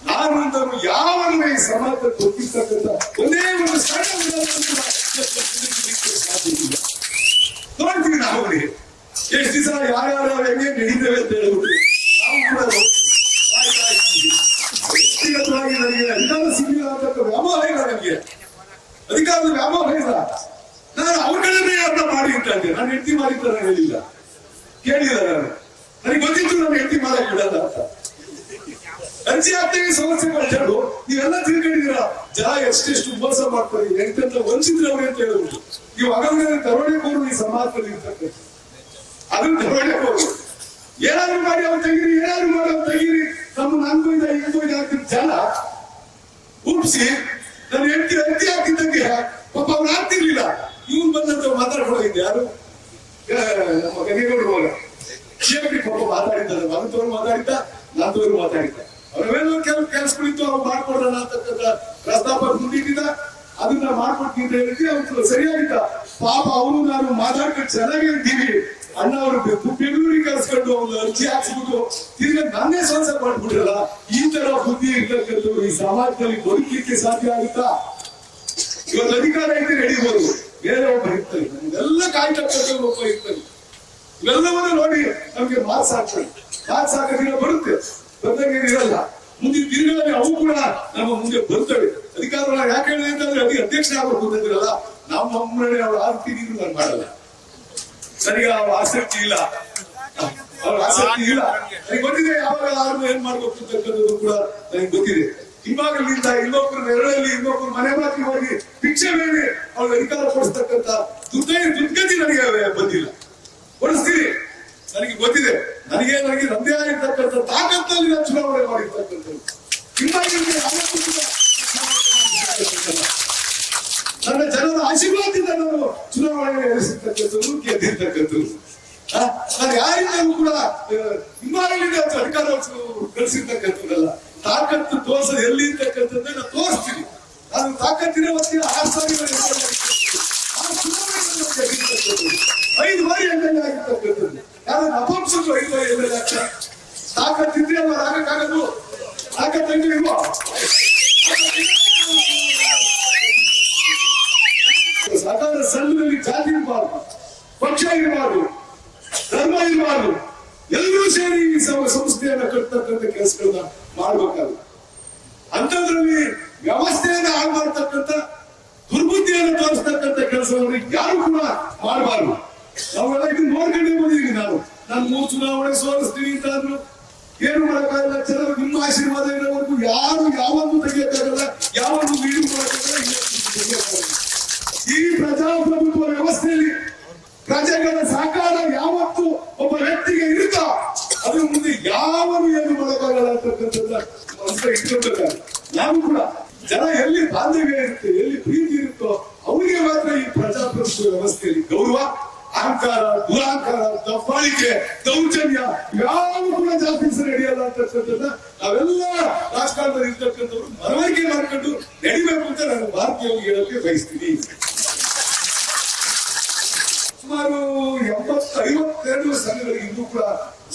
ನಾನು ಅಂದನು ಯಾವನ್ನ ಈ ಸಮಾಜ ಗೊತ್ತಿರ್ತಕ್ಕಂಥ ಒಂದೇ ಒಂದು ಸಣ್ಣ ಸಾಧ್ಯವಿಲ್ಲ ನೋಡ್ತೀವಿ ನಾವು ಅವರಿಗೆ ಎಷ್ಟು ದಿವಸ ಯಾರ್ಯಾರು ಹೆಂಗೆ ನಡೀತೇವೆ ಅಂತ ಹೇಳ್ಬಿಟ್ಟು ನಾವು ಕೂಡ. ವ್ಯಕ್ತಿಗತವಾಗಿ ನನಗೆ ಅಧಿಕಾರ ಸಿಗಲಿಲ್ಲ ಅಂತ ವ್ಯಾಮೋಹ ಇಲ್ಲ ನನಗೆ. ಅಧಿಕಾರದ ವ್ಯಾಮೋಹ ಇಲ್ಲ. ನಾನು ಅವುಗಳನ್ನೇ ಅರ್ಥ ಮಾಡಿ ಅಂತ ಅಂದೆ ನಾನು ಹೆಂಡತಿ ಮಾಡಿದ್ದ ನಾನು ಹೇಳಿಲ್ಲ. ಕೇಳಿಲ್ಲ ನಾನು. ನನಗೆ ಗೊತ್ತಿತ್ತು ನಾನು ಹೆಂಡತಿ ಮಾಡಕ್ ಬಿಡಲ್ಲ ಅಂತ. ಆಗ್ತೇವೆ ಸಮಸ್ಯೆ ಹೇಳು ನೀವೆಲ್ಲ ತಿಳ್ಕೊಂಡಿದ್ದೀರ? ಜನ ಎಷ್ಟೆಷ್ಟು ಮೋಸ ಮಾಡ್ತಾರೆ ಎಂತೆಂತ ಅವ್ರು ಅಂತ ಹೇಳ್ಬಿಟ್ಟು ನೀವು ಅಗಲೇ ಕರುಣೆ ಕೋರು ಈ ಸಮಾಜದಲ್ಲಿ ಇರ್ತಕ್ಕಂಥ ಅದನ್ನ ಕರುಣೆ ಕೋರು. ಏನಾದ್ರು ಮಾಡಿ ಅವ್ರು ತೆಗೀರಿ, ಏನಾದ್ರು ಮಾಡಿ ಅವ್ರು ತೆಗೀರಿ. ಇದೆ ಇತ್ತು ಇದೆ ಹಾಕಿದ ಜನ ಉಪ್ಸಿ ನನ್ನ ಹೆಂಡತಿ ಅರ್ಜಿ ಹಾಕಿದ್ದಂಗೆ ಪಾಪ ಅವ್ರು ಆಗ್ತಿರ್ಲಿಲ್ಲ ಇವ್ನು ಬಂದಂತ ಮಾತಾಡ್ಕೊಂಡಿದ್ದೆ ಯಾರು? ನಮ್ಮ ಕನಿಗೌಡ ಮಗ. ಶಿವಕಿ ಪಾಪ ಮಾತಾಡಿದ್ದಾರೆ ಮಗತವ್ರು ಮಾತಾಡಿದ್ದ ನಂತವರು ಮಾತಾಡಿದ್ದ. ಅವರೆಲ್ಲ ಕೆಲವು ಕೆಲಸಗಳಿತ್ತು ಅವ್ರು ಮಾಡ್ಕೊಡೋಣ ಅಂತಕ್ಕಂಥ ಪ್ರಸ್ತಾಪ ಮುಂದಿಟ್ಟಿದ್ದ. ಅದನ್ನ ಮಾಡ್ಕೊಡ್ತೀನಿ ಅಂತ ಹೇಳಿದ್ರೆ ಅವ್ರು ಸರಿಯಾಗಿದ್ದ. ಪಾಪ ಅವರು ನಾನು ಮಾತಾಡ್ಕೊಂಡು ಚೆನ್ನಾಗಿ ಇದ್ದೀವಿ. ಅಣ್ಣ ಅವರು ಬೆಂಗಳೂರಿಗೆ ಕರೆಸ್ಕೊಂಡು ಅವ್ರು ಅರ್ಜಿ ಹಾಕ್ಸ್ಬಿಟ್ಟು ತಿರ್ಗ ನಾನೇ ಸಂಸಾರ ಮಾಡ್ಬಿಟ್ರಲ್ಲ, ಈ ತರ ಬುದ್ಧಿ ಇರ್ತಕ್ಕಂಥವ್ರು ಈ ಸಮಾಜದಲ್ಲಿ ಬದುಕಲಿಕ್ಕೆ ಸಾಧ್ಯ ಆಗುತ್ತಾ? ಇವತ್ತು ಅಧಿಕಾರ ಐತೆ ನಡೀಬಹುದು ಬೇರೆ ಒಬ್ಬ ಇರ್ತಾರೆ ನಮ್ಗೆಲ್ಲ ಕಾಯ್ತಕ್ಕಂಥ ಒಬ್ಬ ಇರ್ತಾರೆ ಇವೆಲ್ಲವನ್ನ ನೋಡಿ ನಮ್ಗೆ ಮಾರ್ಕ್ಸ್ ಹಾಕ್ತಾರೆ ಮಾರ್ಕ್ಸ್ ಹಾಕೋದಿಲ್ಲ ಬರುತ್ತೆ. ಬಂದಂಗೆ ಇರಲ್ಲ ಮುಂದಿನ ದಿನಗಳಲ್ಲಿ ಅವು ಕೂಡ ನಮ್ಮ ಮುಂದೆ ಬರ್ತವೆ. ಅಧಿಕಾರ ಯಾಕೆ ಹೇಳಿದೆ ಅಂತಂದ್ರೆ ಅದೇ ಅಧ್ಯಕ್ಷ ಆಗಬೇಕು ಅಂತಂದ್ರಲ್ಲ ನಮ್ಮ ಅಮ್ಮನೇ ಅವ್ರ ನೀರು ನಾನು ಮಾಡಲ್ಲ. ನನಗೆ ಅವ್ರ ಆಸಕ್ತಿ ಇಲ್ಲ. ಅವ್ರ ಆಸಕ್ತಿ ಇಲ್ಲ. ನನಗೆ ಗೊತ್ತಿದೆ ಯಾವಾಗ ಯಾರನ್ನು ಏನ್ ಮಾಡ್ಬೇಕು ಅಂತಕ್ಕಂಥದ್ದು ಕೂಡ ನನಗೆ ಗೊತ್ತಿದೆ. ಹಿಂಭಾಗಲಿಂದ ಇನ್ನೊಬ್ಬರು ನೆರಳಲ್ಲಿ ಇನ್ನೊಬ್ಬರು ಮನೆ ಮಾತಿಗೆ ಹೋಗಿ ಭಿಕ್ಷೆ ಬೇಡಿ. ಅವ್ರಿಗೆ ಅಧಿಕಾರ ಕೊಡಿಸ್ತಕ್ಕಂಥ ದುಡ್ಡ ದುರ್ಗತಿ ನನಗೆ ಬಂದಿಲ್ಲ ಕೊಡಿಸ್ತೀನಿ ನನಗೆ ಗೊತ್ತಿದೆ ನನಗೆ ನನಗೆ ನಮ್ಮದೇ ಆಗಿರ್ತಕ್ಕಂಥ ತಾಕತ್ತಲ್ಲಿ ನಾನು ಚುನಾವಣೆ ಮಾಡಿರ್ತಕ್ಕಂಥದ್ದು ಹಿಂಗಾಗಿ ಯಾವತ್ತೂ ಕೂಡ ನನ್ನ ಜನರ ಆಶೀರ್ವಾದದಿಂದ ನಾವು ಚುನಾವಣೆ ನಡೆಸಿರ್ತಕ್ಕಂಥದ್ದು ಗೆದ್ದಿರ್ತಕ್ಕಂಥದ್ದು ನಾನು ಯಾರಿಂದಲೂ ಕೂಡ ಹಿಂಬಾಲಿಂದ ಅಧಿಕಾರ ಗಳಿಸಿರ್ತಕ್ಕಂಥದ್ದಲ್ಲ ತಾಕತ್ತು ತೋರ್ಸೋದು ಎಲ್ಲಿ ಇರ್ತಕ್ಕಂಥದ್ದನ್ನ ತೋರಿಸ್ತೀನಿ. ನಾನು ತಾಕತ್ತಿನ ಹೊತ್ತಿನ ಆರು ಸಾವಿರ. ಐದು ಬಾರಿ ಎಂ ಎಲ್ ಎ ಆಗಿರ್ತಕ್ಕಂಥದ್ದು ಯಾರು ಅಪಂಸರು ಐದು ಬಾರಿ ಎಂ ಎಲ್ ಎ ತಾಕತ್ತಿದ್ರೆ ಅವ್ರು ಆಗಕ್ಕಾಗದು ತಾಕತ್ತಂಗೆ ಇಲ್ವಾ ಸಹಕಾರ ಸಂಘದಲ್ಲಿ ಜಾತಿ ಇರಬಾರ್ದು ಪಕ್ಷ ಇರಬಾರ್ದು ಧರ್ಮ ಇರಬಾರ್ದು ಎಲ್ಲರೂ ಸೇರಿ ಈ ಸಂಸ್ಥೆಯನ್ನ ಕಟ್ತಕ್ಕಂಥ ಕೆಲಸಗಳನ್ನ ಮಾಡ್ಬೇಕಾದ್ರೆ ಅಂತದ್ರಲ್ಲಿ ವ್ಯವಸ್ಥೆಯನ್ನ ಹಾಳು ಮಾಡ್ತಕ್ಕಂಥ ದುರ್ಬುದ್ಧಿಯನ್ನು ತೋರಿಸ್ತಕ್ಕಂಥ ಕೆಲಸವನ್ನು ಯಾರು ಕೂಡ ಮಾಡಬಾರ್ದು ನಾವೆಲ್ಲ ಇದನ್ನ ನೋಡ್ಕೊಂಡೇ ಬಂದಿದ್ದೀನಿ ನಾನು ನಾನು ಮೂರು ಚುನಾವಣೆ ಸೋಲಿಸ್ತೀನಿ ಅಂತ ಏನು ಮಾಡೋಕ್ಕಾಗಲ್ಲ? ಜನರು ನಿಮ್ಮ ಆಶೀರ್ವಾದ ಇರೋವರೆಗೂ ಯಾರು ಯಾವನ್ನು ತೆಗೆಯಕ್ಕಾಗಲ್ಲ, ಯಾವನ್ನು ಇವತ್ತು ಈ ಪ್ರಜಾಪ್ರಭುತ್ವ ವ್ಯವಸ್ಥೆಯಲ್ಲಿ ಪ್ರಜೆಗಳ ಸಹಕಾರ ಯಾವತ್ತು ಒಬ್ಬ ವ್ಯಕ್ತಿಗೆ ಇರುತ್ತ? ಅದ್ರ ಮುಂದೆ ಯಾವನು ಏನು ಮಾಡೋಕ್ಕಾಗಲ್ಲ ಅಂತಕ್ಕಂಥದ್ದು ಇಟ್ಕೊಂಡಿದ್ದಾರೆ ನಾವು ಕೂಡ ಜನ ಎಲ್ಲಿ ಬಾಂಧವ್ಯ ಇರುತ್ತೆ, ಎಲ್ಲಿ ಪ್ರೀತಿ ಇರುತ್ತೋ, ಅವರಿಗೆ ಮಾತ್ರ ಈ ಪ್ರಜಾಪ್ರಭುತ್ವ ವ್ಯವಸ್ಥೆಯಲ್ಲಿ ಗೌರವ ಅಹಂಕಾರ ದುರಾಂಕಾರ ದಬ್ಬಾಳಿಕೆ ದೌರ್ಜನ್ಯ ಯಾವ ಕೂಡ ಜಾತಿ ನಡೆಯಲ್ಲ ಅಂತಕ್ಕಂಥದ್ದನ್ನ ನಾವೆಲ್ಲ ರಾಜಕಾರಣದಲ್ಲಿ ಇರ್ತಕ್ಕಂಥವ್ರು ಮನವರಿಕೆ ಮಾಡ್ಕೊಂಡು ನಡಿಬೇಕು ಅಂತ ನಾನು ಭಾರತೀಯವಾಗಿ ಹೇಳಕ್ಕೆ ಬಯಸ್ತೀನಿ. ಸುಮಾರು ಎಂಬತ್ತು ಐವತ್ತೆರಡು ಸಂಘಗಳಿಗೆ ಇನ್ನೂ ಕೂಡ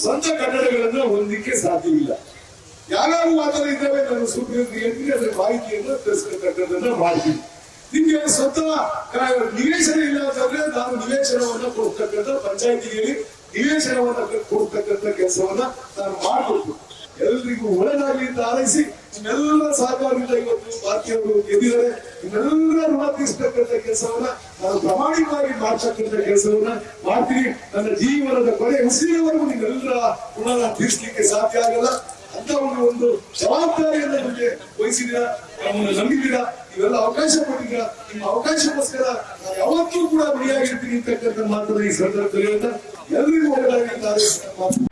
ಸ್ವಂತ ಕಟ್ಟಡಗಳನ್ನ ಹೊಂದಲಿಕ್ಕೆ ಸಾಧ್ಯವಿಲ್ಲ. ಯಾರು ಆತರ ಇದ್ದಾವೆ ನಾನು ಸುಪ್ರೀಂಗೆ ಹೇಳ್ತೀನಿ, ಅದರ ಮಾಹಿತಿಯನ್ನು ತಿಳಿಸ್ಕೊಳ್ತಕ್ಕಂಥದ್ದನ್ನ ಮಾಡ್ತೀನಿ. ನಿಮ್ಗೆ ಸ್ವಂತ ನಿವೇಶನ ಇಲ್ಲ ಅಂತಂದ್ರೆ ನಾನು ನಿವೇಶನವನ್ನ ಕೊಡ್ತಕ್ಕಂಥ ಪಂಚಾಯತಿಗೆ ನಿವೇಶನವನ್ನ ಕೊಡ್ತಕ್ಕಂಥ ಕೆಲಸವನ್ನ ನಾನು ಮಾಡಬೇಕು. ಎಲ್ರಿಗೂ ಒಳ್ಳೆದಾಗ್ಲಿ ಅಂತ ಆರೈಸಿ, ನಿಮ್ಮೆಲ್ಲರ ಸಹಕಾರದಿಂದ ಇವತ್ತು ಪಾರ್ಟಿಯವರು ಗೆದ್ದಿದ್ದಾರೆ. ನಿಮ್ಮೆಲ್ಲರ ಋಣ ಕೆಲಸವನ್ನ ನಾನು ಪ್ರಾಮಾಣಿಕವಾಗಿ ಮಾಡ್ತಕ್ಕಂಥ ಕೆಲಸವನ್ನ ಮಾಡ್ತೀನಿ. ನನ್ನ ಜೀವನದ ಕೊನೆ ಉಸಿರಿನವರೆಗೂ ನಿಮ್ಮೆಲ್ಲರ ಋಣ ತೀರಿಸಲಿಕ್ಕೆ ಸಾಧ್ಯ ಆಗಲ್ಲ. ಅಂತ ಒಂದು ಒಂದು ಜವಾಬ್ದಾರಿಯನ್ನ ನಿಮಗೆ ವಹಿಸಿದೀರ ನಮ್ಮನ್ನು ನಂಬಿದ್ದೀರಾ? ಇವೆಲ್ಲ ಅವಕಾಶ ಕೊಟ್ಟಿದ್ದೀರಾ? ನಿಮ್ಮ ಅವಕಾಶಕ್ಕೋಸ್ಕರ ಯಾವತ್ತೂ ಕೂಡ ಗುರಿಯಾಗಿರ್ತೀನಿ ಅಂತಕ್ಕಂಥ ಮಾತನ್ನ ಈ ಸಂದರ್ಭದಲ್ಲಿ ಎಲ್ಲರಿಗೂ ಎಲ್ರಿಗೂ ಒಳ್ಳೆಯದಾಗಿ